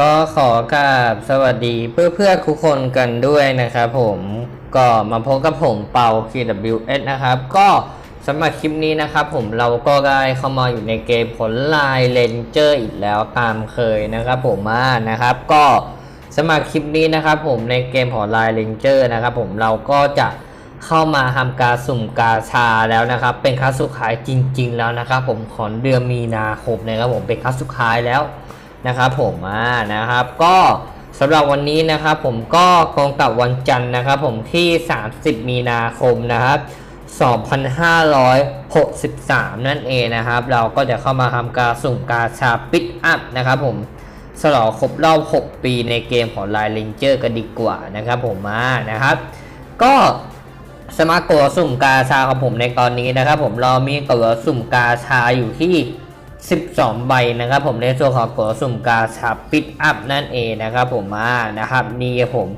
ก็ขอกราบสวัสดีเพื่อเพื่อทุกคนกันด้วยนะครับผมก็มาพบกับผมเปา KWS นะครับ ก็สำหรับคลิปนี้นะครับผมเราก็ได้เข้ามาอยู่ในเกมผลลายเลนเจอร์อีกแล้วตามเคยนะครับผมมานะครับ ก็สำหรับคลิปนี้นะครับผมในเกมผลลายเลนเจอร์นะครับผมเราก็จะเข้ามาทำการสุ่มกาชาแล้วนะครับ เป็นครั้งสุดท้ายจริง ๆ แล้วนะครับ ผมของเดือนมีนาคมนะครับผมเป็นครั้งสุดท้ายแล้ว นะครับผมอ่านะครับก็สำหรับวันนี้นะครับผมก็ตรงกับวันจันทร์นะครับผมที่ 30 มีนาคมนะครับ 2563 นั่นเองนะครับ เราก็จะเข้ามาทำการสุ่มกาชาปิดอัพนะครับผมฉลองครบรอบ 6 ปีในเกมของไลน์เลนเจอร์กันดีกว่านะครับผมมานะครับ ก็สมาร์ทโกสุ่มกาชาของผมในตอนนี้นะครับ ผมเรามีตัวสุ่มกาชาอยู่ที่ 12 ใบนะครับผมในส่วนของตัวสุ่มกาชาปิดอัพนั่นเองนะครับผมมานะครับนี่ผม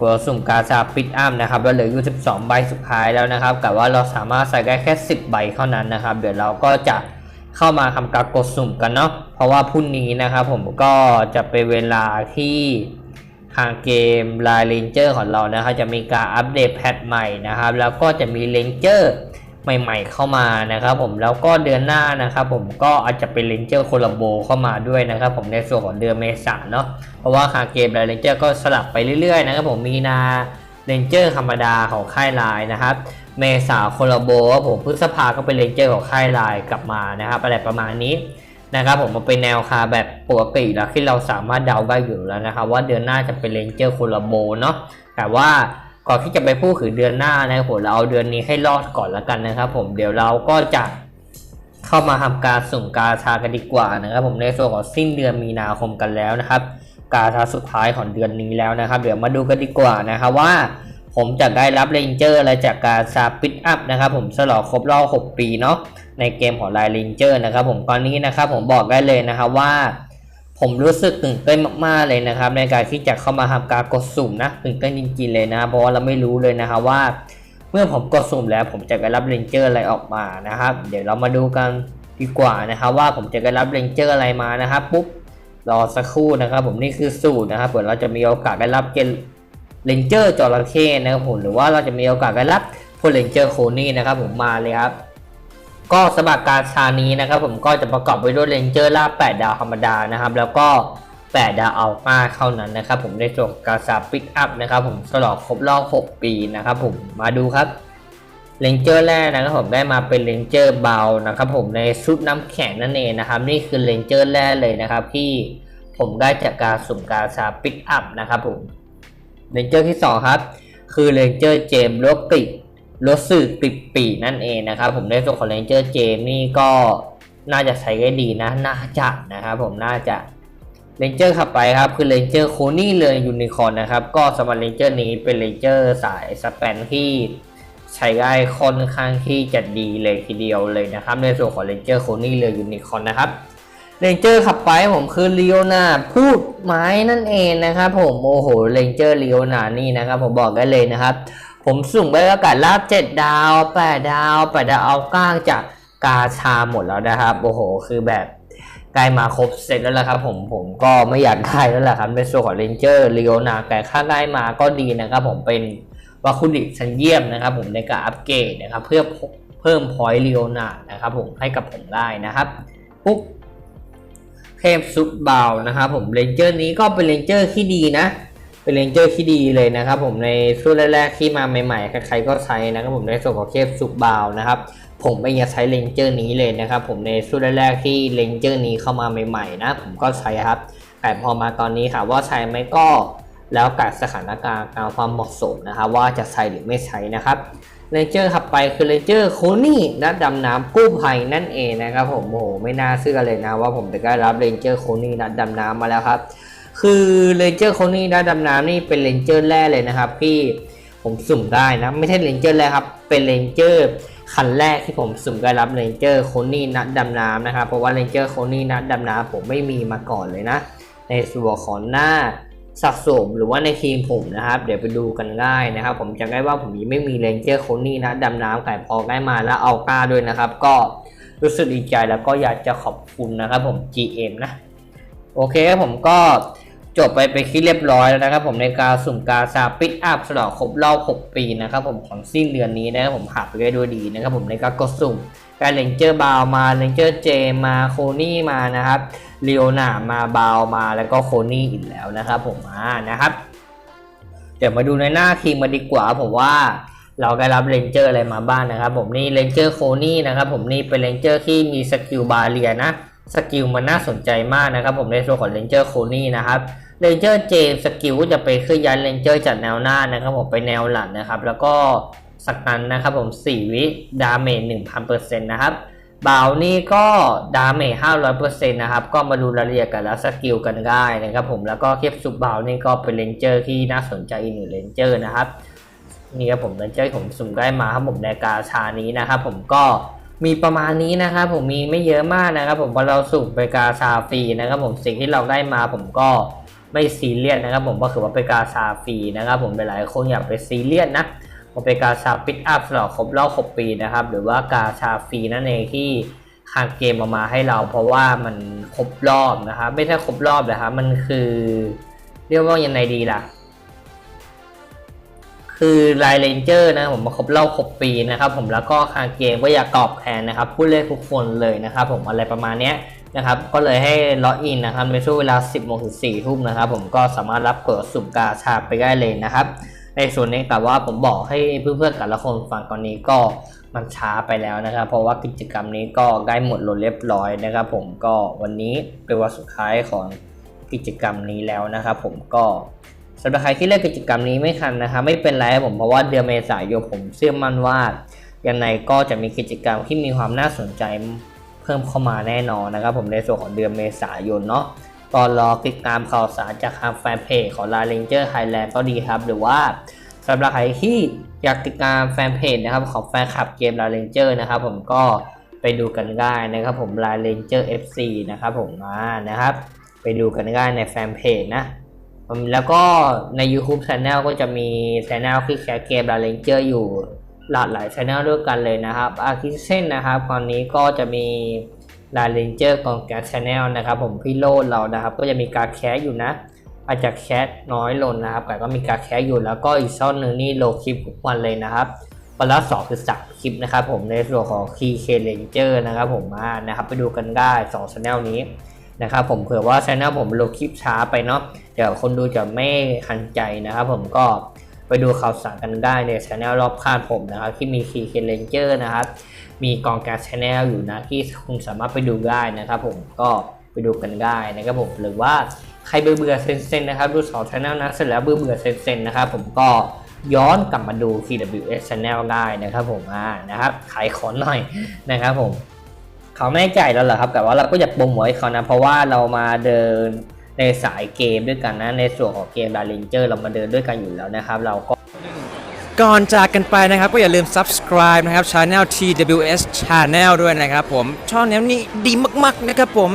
ตัวสุ่มกาชาปิดอัพนะครับเราเหลืออยู่ 12 ใบสุดท้ายแล้วนะครับแต่ว่าเราสามารถใส่ได้แค่ 10 ใบเท่านั้นนะครับ เดี๋ยวเราก็จะเข้ามาทำการกดสุ่มกันเนาะเพราะว่าพรุ่งนี้นะครับผมก็จะเป็นเวลาที่ทางเกมลายเลนเจอร์ของเรานะครับจะมีการอัปเดตแพทใหม่นะครับ แล้วก็จะมีเลนเจอร์ ใหม่ๆเข้ามานะครับผมแล้วก็เดือนหน้านะครับผมก็อาจจะเป็นเลนเจอร์โคลัมโบเข้ามาด้วยนะครับผมในส่วนของเดือนเมษาเนาะเพราะว่าคาเกมเลนเจอร์ก็สลับไปเรื่อยๆนะครับผมมีนาเลนเจอร์ธรรมดาของค่ายไลน์นะครับเมษาโคลัมโบครับผมพฤษภาก็เป็นเลนเจอร์ของค่ายไลน์กลับมานะครับอะไรประมาณนี้นะครับผมมันเป็นแนวคาแบบปกติแล้วที่เราสามารถเดาได้อยู่แล้วนะครับว่าเดือนหน้าจะเป็นเลนเจอร์โคลัมโบเนาะแต่ว่า ก่อนที่จะไปพูดถึงเดือนหน้านะครับผมเราเอาเดือนนี้ให้รอดก่อนแล้วกันนะครับ ผมเดี๋ยวเราก็จะเข้ามาทำการสุ่มกาชากันดีกว่านะครับ ผมในส่วนของสิ้นเดือนมีนาคมกันแล้วนะครับ กาชาสุดท้ายของเดือนนี้แล้วนะครับ เดี๋ยวมาดูกันดีกว่านะครับว่า ผมจะได้รับเลนเจอร์อะไรจากกาชาปิดอัพนะครับ ผมฉลอครบรอบ6ปีเนาะในเกมของไลน์เลนเจอร์นะครับ ผมตอนนี้นะครับ ผมบอกได้เลยนะครับว่า ผมรู้สึกตื่นเต้นมากๆเลยนะครับ ในการที่จะเข้ามาทำการกดสุ่มนะตื่นเต้นจริงๆเลยนะเพราะว่าเราไม่รู้เลยนะครับว่า เมื่อผมกดสุ่มแล้ว ผมจะได้รับเรนเจอร์อะไรออกมานะครับ เดี๋ยวเรามาดูกันดีกว่านะครับ ว่าผมจะได้รับเรนเจอร์อะไรมานะครับปุ๊บรอสักครู่นะครับ ผมนี่คือสูตรนะครับเผื่อเราจะมีโอกาสได้รับเกนเรนเจอร์จระเข้นะครับผมหรือว่าเราจะมีโอกาสได้รับพวกเรนเจอร์โคนี่นะครับผมมาเลยครับ ก็สำหรับการชานี้นะครับผมก็จะประกอบไปด้วยเรนเจอร์ล่า 8 ดาวธรรมดานะครับ แล้วก็ 8 ดาวอัลฟาเท่านั้นนะครับ ผมในส่วนการชาปิกอัพนะครับ ผมฉลองครบรอบ 6 ปีนะครับผมมาดูครับเรนเจอร์แรกนะครับผมได้มาเป็นเรนเจอร์เบานะครับผมในชุดน้ำแข็งนั่นเองนะครับ นี่คือเรนเจอร์แรกเลยนะครับ ที่ผมได้จากการสุ่มกาชาปิกอัพนะครับผมเรนเจอร์ที่ 2 ครับ คือเรนเจอร์เจมส์โลกิ รถสื่อปิดปีนั่นเองนะครับ ผมในส่วนของเรนเจอร์เจมนี่ก็น่าจะใช้ได้ดีนะ น่าจะนะครับผมน่าจะเรนเจอร์ขับไปครับ คือเรนเจอร์โคนี่เลยยูนิคอร์นนะครับ ก็สำหรับเรนเจอร์นี้เป็นเรนเจอร์สายสแปนที่ใช้ได้ค่อนข้างที่จะดีเลยทีเดียวเลยนะครับ ในส่วนของเรนเจอร์โคนี่เลยยูนิคอร์นนะครับเรนเจอร์ขับไปผมคือเลโอนาพูดไม้นั่นเองนะครับผมโอ้โหเรนเจอร์เลโอนานี่นะครับผมบอกได้เลยนะครับ ผมสุ่มไปแล้วกัลาบเจ็ดดาวแปดดาวแปดดาวเอาก้างจากกาชาหมดแล้วนะครับ โอ้โห คือแบบใกล้มาครบเสร็จแล้วละครับ ผมผมก็ไม่อยากได้แล้วแหละครับในส่วนของเรนเจอร์เลีโอนาแต่ค่าได้มาก็ดีนะครับ ผมเป็นวัคคุดิชันเยี่ยมนะครับ ผมในการอัปเกรดนะครับ เพื่อเพิ่มพอยต์เลีโอนานะครับ ผมให้กับผมได้นะครับปุ๊บเทพซุปเบานะครับ ผมเรนเจอร์นี้ก็เป็นเรนเจอร์ที่ดีนะ เป็นเรนเจอร์ที่ดีเลยนะครับผมในช่วงแรกๆที่มาใหม่ๆ ใครๆก็ใช้นะครับผมในส่วนของเคฟซุปบาวนะครับผมไม่อยากใช้เรนเจอร์นี้เลยนะครับผมในช่วงแรกๆที่เรนเจอร์นี้เข้ามาใหม่ๆนะผมก็ใช้ครับแต่พอมาตอนนี้ค่ะว่าใช้ไหมก็แล้วแต่สถานการณ์การความเหมาะสมนะครับว่าจะใช้หรือไม่ใช้นะครับเรนเจอร์ขับไปคือเรนเจอร์โคนี่นักดำน้ำกู้ภัยนั่นเองนะครับผมโอ้โหไม่น่าเชื่อเลยนะว่าผมจะได้รับเรนเจอร์โคนี่นักดำน้ำมาแล้วครับ คือเรนเจอร์คนนี้นะดำน้ำนี่เป็นเรนเจอร์แรกเลยนะครับที่ผมสุ่มได้นะ ไม่ใช่เรนเจอร์แรกครับ เป็นเรนเจอร์คันแรกที่ผมสุ่มได้รับเรนเจอร์คนนี้นัดดำน้ำนะครับเพราะว่าเรนเจอร์คนนี้นัดดำน้ำผมไม่มีมาก่อนเลยนะ ในส่วนของหน้าสะสมหรือว่าในทีมผมนะครับ เดี๋ยวไปดูกันง่ายนะครับ ผมจะได้ว่าผมยังไม่มีเรนเจอร์คนนี้นะดำน้ำไก่พอได้มาแล้วเอากล้าด้วยนะครับ ก็รู้สึกดีใจแล้วก็อยากจะขอบคุณนะครับผม GM นะ โอเคผมก็ จบไปไปนที่เรียบร้อยแล้วนะครับ ผมในการสุ่มกาชาปิกอัพฉลองครบรอบ6ปีนะครับ ผมของสิ้นเดือนนี้นะครับผมผ่านไปได้ด้วยดีนะครับ ผมในการกดสุ่มการเลนเจอร์บาวมาเลนเจอร์เจมาโคนี่มานะครับเลโอนามาบาวมาแล้วก็โคนี่อีกแล้วนะครับ ผมอ่านะครับ เดี๋ยวมาดูในหน้าทีมมาดีกว่า ผมว่าเราได้รับเลนเจอร์อะไรมาบ้างนะครับ ผมนี่เลนเจอร์โคนี่นะครับผมนี่เป็นเลนเจอร์ที่มีสกิลบาเรียนะสกิลมันน่าสนใจมากนะครับ ผมในส่วนของเลนเจอร์โคนี่นะครับ เลนเจอร์เจสกิลก็จะไปเคลื่อนย้ายเลนเจอร์จากแนวหน้านะครับผมไปแนวหลังนะครับ แล้วก็สักนั้นนะครับผม 4 วิดาเมจ1,000%นะครับบาวนี่ก็ดาเมจ500%นะครับ ก็มาดูรายละเอียดกันแล้วสกิลกันได้นะครับผมแล้วก็เทียบซุปบาวนี่ก็เป็นเลนเจอร์ที่น่าสนใจอีกหนึ่งเลนเจอร์นะครับนี่ครับผมเลนเจอร์ผมสุ่มได้มาครับผมในกาชานี้นะครับผมก็มีประมาณนี้นะครับผมมีไม่เยอะมากนะครับ ผมพอเราสุ่มไปกาชาฟรีนะครับผมสิ่งที่เราได้มาผมก็ ไม่ซีเรียสนะครับผมก็คือว่าไปกาชาฟรีนะครับผมหลายคนอยากไปซีเรียสนะผมไปกาชาปิดอัพสำหรับครบรอบ6ปีนะครับหรือว่ากาชาฟรีนั่นเองที่ทางเกมเอามาให้เราเพราะว่ามันครบรอบนะครับไม่ใช่ครบรอบนะครับมันคือ เรียกว่ายังไงดีล่ะ คือไลเลนเจอร์นะผมมาครบรอบ6ปีนะครับผมแล้วก็ทางเกมก็อยากตอบแทนนะครับผู้เล่นทุกคนเลยนะครับผมอะไรประมาณเนี้ย นะครับ ก็เลยให้ล็อกอินนะครับในช่วงเวลา 10โมงถึง4ทุ่มนะครับ ผมก็สามารถรับกดสุ่มกาชาไปได้เลยนะครับ ในส่วนนี้แต่ว่าผมบอกให้เพื่อนๆแต่ละคนฟังตอนนี้ก็มันช้าไปแล้วนะครับ เพราะว่ากิจกรรมนี้ก็ได้หมดลงเรียบร้อยนะครับ ผมก็วันนี้เป็นวันสุดท้ายของกิจกรรมนี้แล้วนะครับผมก็สำหรับใครที่เล่นกิจกรรมนี้ไม่ทันนะครับไม่เป็นไรครับผมเพราะว่าเดือนเมษายนผมเชื่อมั่นว่ายังไงก็จะมีกิจกรรมที่มีความน่าสนใจ พิ่มเข้ามาแน่นอนนะครับผมในส่วนของเดือนเมษายนเนาะก็รอติดตามข่าวสารจากทางแฟนเพจของ l a r a n g e r Thailand ก็ดีครับ หรือว่าสำหรับใครที่อยากติดตามแฟนเพจนะครับของแฟนคลับเกม l a r a n g e r นะครับผมก็ไปดูกันได้นะครับผม l a r a n g e r FC นะครับผมมานะครับ ไปดูกันได้ในแฟนเพจนะแล้วก็ใน YouTube Channel ก็จะมี Channel ที่แคสเกมลาเลนเจอร์อยู่ หลากหลาย Channel ด้วยกันเลยนะครับอาทิเช่นนะครับตอนนี้ก็จะมีลาเลนเจอร์กองแคส Channel นะครับผมพี่โลดเรานะครับ ก็จะมีการแคสอยู่นะ อาจจะแคสน้อยลงนะครับ แต่ก็มีการแคสอยู่แล้วก็อีกช่องหนึ่งนี่โลคลิปทุกวันเลยนะครับวันละสองคือสามคลิปนะครับผมในส่วนของ KK Ranger นะครับผมมานะครับไปดูกันได้2 Channel นี้นะครับผมเผื่อว่าช anel ผมลงคลิปช้าไปเนาะเดี๋ยวคนดูจะไม่ทันใจนะครับผมก็ ไปดูข่าวสารกันได้ในช anel รอบข้างผมนะครับ ที่มี KK Ranger นะครับ มีกองการช anel อยู่นะ ที่คุณสามารถไปดูได้นะครับผมก็ไปดูกันได้นะครับผมหรือว่าใครเบื่อเบื่อเซนๆนะครับ ดูสองช anel นะเสร็จแล้วเบื่อเบื่อเซนๆนะครับผมก็ย้อนกลับมาดู TWS Channel ได้นะครับผมอ่านะครับขายของหน่อยนะครับผมเขาไม่ใจ่ายแล้วเหรอครับแต่ว่าเราก็อย่าโปรโมทให้เขานะ เพราะว่าเรามาเดิน ในสายเกมด้วยกันนะ ในส่วนของเกมดารินเจอร์เรามาเดินด้วยกันอยู่แล้วนะครับ เราก็ก่อนจากกันไปนะครับ ก็อย่าลืม subscribe นะครับ channel TWS Channel ด้วยนะครับผมช่องนี้นี่ดีมาก ๆ นะครับผม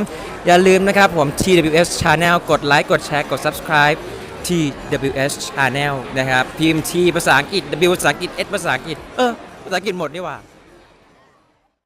อย่าลืมนะครับผม TWS Channel กดไลค์กดแชร์กด subscribe TWS Channel นะครับ พิมพ์ T ภาษาอังกฤษ W ภาษาอังกฤษ S ภาษาอังกฤษ เออ ภาษาอังกฤษหมดนี่หว่า